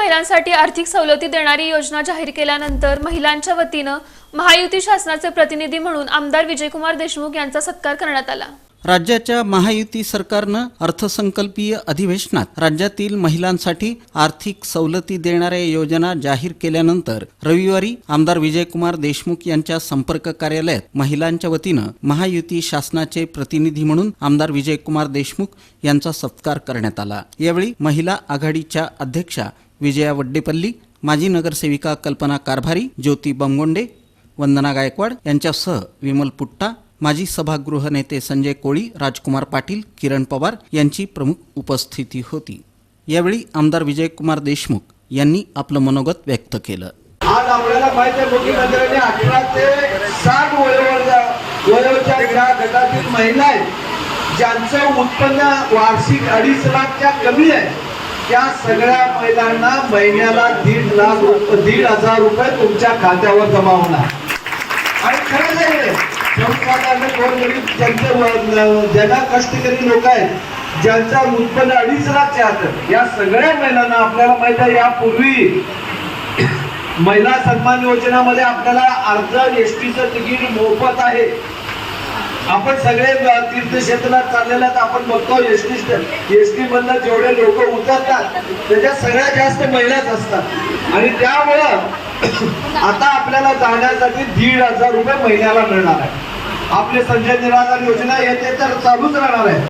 महिलांसाठी आर्थिक सवलती देणारी योजना जाहीर केल्यानंतर महिलांच्या वतीनं महायुती शासनाचे प्रतिनिधी म्हणून आमदार विजयकुमार देशमुख यांचा सत्कार करण्यात आला. राज्याच्या महायुती सरकारनं अर्थसंकल्पीय अधिवेशनात राज्यातील महिलांसाठी आर्थिक सवलती देणाऱ्या योजना जाहीर केल्यानंतर रविवारी आमदार विजयकुमार देशमुख यांच्या संपर्क कार्यालयात महिलांच्या वतीनं महायुती शासनाचे प्रतिनिधी म्हणून आमदार विजयकुमार देशमुख यांचा सत्कार करण्यात आला. यावेळी महिला आघाडीच्या अध्यक्षा विजया वड्डेपल्ली माजी नगरसेविका कल्पना कारभारी ज्योती बमगोंडे वंदना गायकवाड यांच्यासह विमल पुट्टा माजी सभागृह नेते संजय कोळी राजकुमार पाटील किरण पवार यांची प्रमुख उपस्थिती होती. यावेळी आमदार विजयकुमार देशमुख यांनी आपलं मनोगत व्यक्त केलं. आज आपल्याला माहिती आहे मुख्यमंत्र्यांनी अठरा ते साठ वयोवर्गा वयोच्या या गटातील महिला आहेत ज्यांचं उत्पन्न वार्षिक अडीच लाखच्या कमी आहे. त्या सगळ्या महिलांना महिन्याला दीड लाख रुपये दीड हजार रुपये तुमच्या खात्यावर जमा होणार. आणि खरंच आहे. हे. सर्वसाधारण गोरगरीब ज्यांना कष्टकरी लोक आहेत ज्यांचा उत्पन्न अडीच लाख आत या सगळ्या महिलांना आपल्याला माहीत आहे यापूर्वी महिला सन्मान योजनामध्ये आपल्याला अर्ध एसटीचं तिकीट मोफत आहे. आपण सगळे तीर्थक्षेत्रात चाललेले आहेत आपण बघतो एस टी एस टी मधनं जेवढे लोक उतरतात त्याच्यात सगळ्यात जास्त महिलाच असतात. आणि त्यामुळं आता आपल्याला जाण्यासाठी दीड हजार रुपये महिन्याला मिळणार आहे. आपले संजय निराधार योजना येते तर चालूच राहणार आहे.